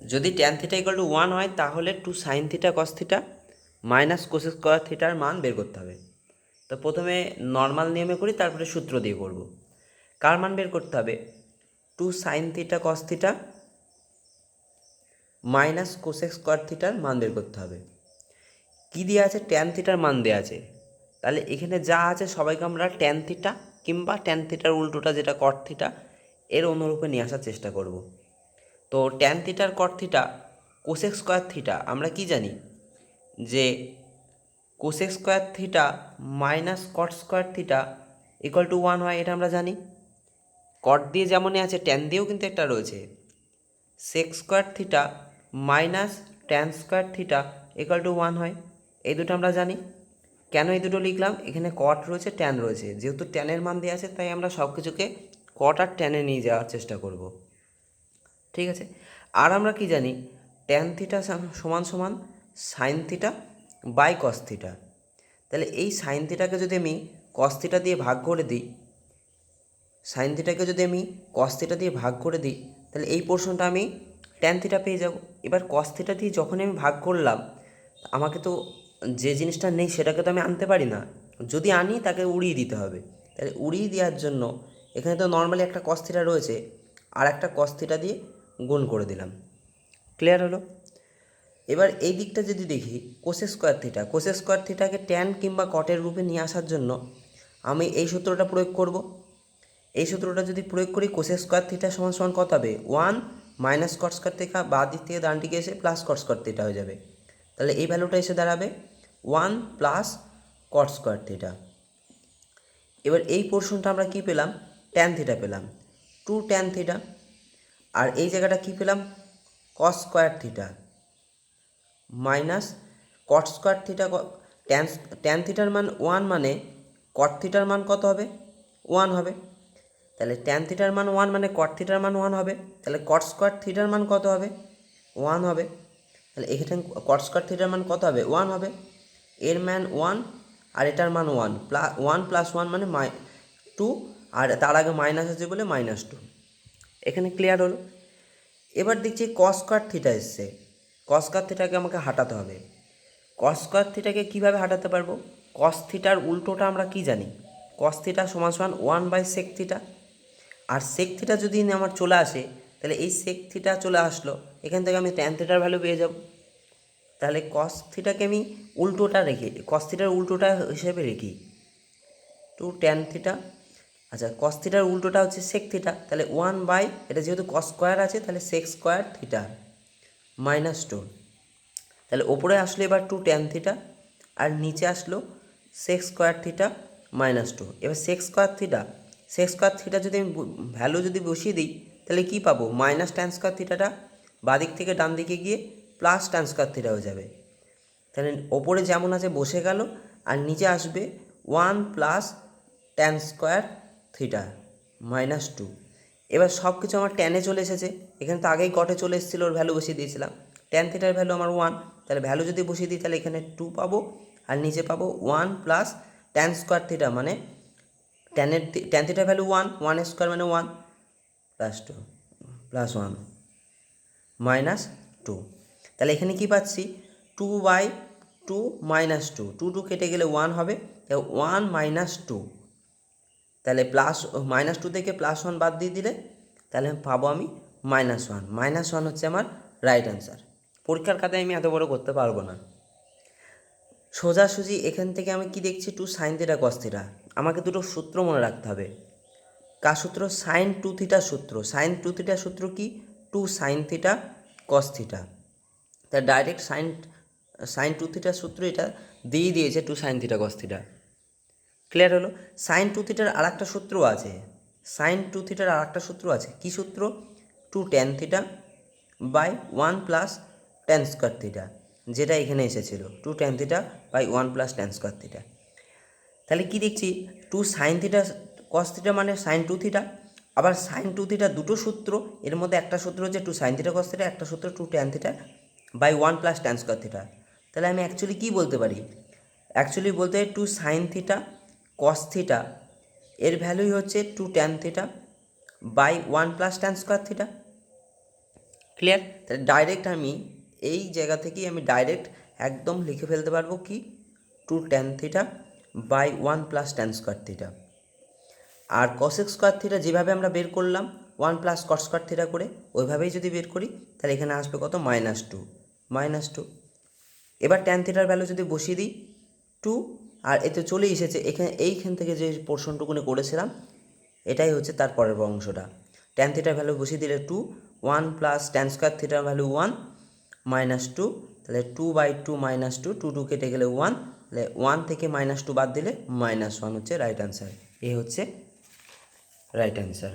যদি tan theta equal to one হয়, তাহলে two sine theta cos theta minus cosec square থিটার মান বের করতে হবে। তো প্রথমে নর্মাল নিয়মে করি, তারপরে সূত্র দিয়ে করব। কার মান বের করতে হবে? Two sine theta cos theta minus cosec square থিটার মান বের করতে হবে। কী দেওয়া আছে? ট্যান থিটার মান দেওয়া আছে। তাহলে এখানে যা আছে, সবাইকে আমরা ট্যান থিটা কিংবা ট্যান থিটার উল্টোটা যেটা কট থিটা এর অনুরূপে নিয়ে আসার চেষ্টা করব। তো ট্যান থিটার cot theta cosec square theta আমরা কি জানি? যে cosec square theta minus cot square theta equal to one হয়, এটা আমরা জানি। কট দিয়ে যেমনই আছে ট্যান দিয়েও কিন্তু একটা রয়েছে। Sec square theta minus tan square theta equal to one হয়, এই দুটো আমরা জানি। কেন এই দুটো লিখলাম? এখানে কট রয়েছে ট্যান রয়েছে। যেহেতু ট্যানের মান দেওয়া আছে, তাই আমরা সব কিছুকে কট আর ট্যানে নিয়ে যাওয়ার চেষ্টা করব। ঠিক আছে? আর আমরা কি জানি? ট্যান থিটা সমান সমান sine theta by cos theta তাহলে এই সাইন থিটাকে যদি আমি কস থিটা দিয়ে ভাগ করে দিই সাইন থিটাকে যদি আমি কস থিটা দিয়ে ভাগ করে দিই, তাহলে এই পোর্শনটা আমি ট্যান থিটা পেয়ে যাব। এবার কস থিটা দিয়ে যখনই আমি ভাগ করলাম, আমাকে তো যে জিনিসটা নেই সেটাকে তো আমি আনতে পারি না। যদি আনি তাকে উড়িয়ে দিতে হবে। তাহলে উড়িয়ে দেওয়ার জন্য এখানে তো নর্মালি একটা কস থিটা রয়েছে, আর একটা কস থিটা দিয়ে গুণ করে দিলাম। ক্লিয়ার হলো? এবার এই দিকটা যদি দেখি cosec square theta cosec square থিটাকে tan কিংবা কটের রূপে নিয়ে আসার জন্য আমি এই সূত্রটা প্রয়োগ করব। এই সূত্রটা যদি প্রয়োগ করি কোসে স্কোয়ার থিটা সমান সমান কত হবে? One minus cot square theta বা দিক থেকে ডান দিকে এসে প্লাস কট স্কোয়ার থিটা হয়ে যাবে। তাহলে এই ভ্যালুটা এসে দাঁড়াবে one plus cot square theta এবার এই পোর্শনটা আমরা কি পেলাম? ট্যান থিটা পেলাম। টু ট্যান থিটা আর এই জায়গাটা কি পেলাম? Cos square theta minus cot square theta tan tan থিটার মান ওয়ান মানে কট থিটার মান কত হবে? ওয়ান হবে। তাহলে ট্যান থিটার মান ওয়ান মানে কট থিটার মান ওয়ান হবে। তাহলে কট স্কোয়ার থিটার মান কত হবে? ওয়ান হবে। তাহলে এখানে কট স্কোয়ার থিটার মান কত হবে? ওয়ান হবে। এর ম্যান ওয়ান আর এটার মান one plus one plus one মানে মাই টু আর তার আগে মাইনাস আছে বলে মাইনাস টু এখানে ক্লিয়ার হলো। এবার দেখছি কস স্কোয়ার থিটা এসছে। কস স্কোয়ার থিটাকে আমাকে হাঁটাতে হবে। কস স্কোয়ার থিটাকে কীভাবে হাঁটাতে পারব? কস থিটার উল্টোটা আমরা কি জানি? কস থিটা সমান সমান ওয়ান বাই সেক থিটা আর সেক থিটা যদি আমার চলে আসে, তাহলে এই সেক থিটা চলে আসলো, এখান থেকে আমি ট্যান থিটার ভ্যালু পেয়ে যাব। তাহলে কস থিটাকে আমি উল্টোটা রেখে কস থিটার উল্টোটা হিসেবে রেখি টু ট্যান থিটা আচ্ছা কস থিটার উল্টোটা হচ্ছে সেক থিটা তাহলে ওয়ান বাই এটা যেহেতু কস স্কোয়ার আছে, তাহলে sec square theta minus two তাহলে ওপরে আসলো এবার টু ট্যান থিটা আর নিচে আসলো sec square theta minus two এবার sec square theta sec square theta যদি আমি ভ্যালু যদি বসিয়ে দিই, তাহলে কী পাবো? মাইনাস ট্যান স্কোয়ার থিটাটা বাদিক থেকে ডান দিকে গিয়ে প্লাস ট্যান স্কোয়ার থিটা হয়ে যাবে। তাহলে ওপরে যেমন আছে বসে গেল, আর নিচে আসবে one plus tan square theta minus two এবার সব কিছু আমার ট্যানে চলে এসেছে। এখানে তো আগেই কটে চলে এসেছিল, ওর ভ্যালু বসিয়ে দিয়েছিলাম। ট্যান থিটার ভ্যালু আমার ওয়ান তাহলে ভ্যালু যদি বসিয়ে দিই, তাহলে এখানে টু পাবো, আর নিচে পাবো one plus tan square theta মানে ট্যানের ট্যান থিটার ভ্যালু ওয়ান ওয়ান স্কোয়ার মানে one plus two plus one minus two তাহলে এখানে কি পাচ্ছি? Two by two minus two two two কেটে গেলে ওয়ান হবে ওয়ান মাইনাস টু তাহলে প্লাস মাইনাস টু থেকে প্লাস ওয়ান বাদ দিয়ে দিলে, তাহলে পাবো আমি মাইনাস ওয়ান মাইনাস ওয়ান হচ্ছে আমার রাইট অ্যান্সার পরীক্ষার খাতায় আমি এত বড় করতে পারব না। সোজাসুজি এখান থেকে আমি কি দেখছি? Two sine theta cos theta আমাকে দুটো সূত্র মনে রাখতে হবে। কার সূত্র? সাইন টু থিটার সূত্র। সাইন টু থিটার সূত্র কি? Two sine theta cos theta তা ডাইরেক্ট সাইন সাইন টু থিটার সূত্র এটা দিয়ে দিয়েছে two sine theta cos theta clear হলো? সাইন টু থিটার আর একটা সূত্র আছে। সাইন টু থিটার আর একটা সূত্র আছে। কী সূত্র? Two tan theta by one plus tan square theta যেটা এখানে এসেছিল। Two tan theta by one plus tan square theta তাহলে কি দেখছি? Two sine theta cos theta মানে সাইন টু থিটা আবার সাইন টু থিটা দুটো সূত্র, এর মধ্যে একটা সূত্র হচ্ছে two sine theta cos theta একটা সূত্র two tan theta by one plus tan square theta তাহলে আমি অ্যাকচুয়ালি কী বলতে পারি? অ্যাকচুয়ালি বলতে two sine theta cos theta এর ভ্যালুই হচ্ছে two tan theta by one plus tan square theta clear তাহলে ডাইরেক্ট আমি এই জায়গা থেকেই আমি ডাইরেক্ট একদম লিখে ফেলতে পারব কি? Two tan theta by one plus tan square theta R cosec square theta যেভাবে আমরা বের করলাম one plus cot square theta করে, ওইভাবেই যদি বের করি, তাহলে এখানে আসবে কত? মাইনাস টু মাইনাস টু এবার ট্যান থিটার ভ্যালু যদি বসিয়ে দিই টু আর এতে চলে এসেছে। এখানে, এইখান থেকে যে পোর্শনটুকুনি করেছিলাম, এটাই হচ্ছে তার পরের অংশটা। ট্যান থিটার ভ্যালু বসিয়ে দিলে two one plus tan square থিটার ভ্যালু ওয়ান মাইনাস টু তাহলে two by two minus two two two কেটে গেলে ওয়ান তাহলে ওয়ান থেকে মাইনাস টু বাদ দিলে মাইনাস ওয়ান হচ্ছে রাইট অ্যান্সার এ হচ্ছে রাইট অ্যান্সার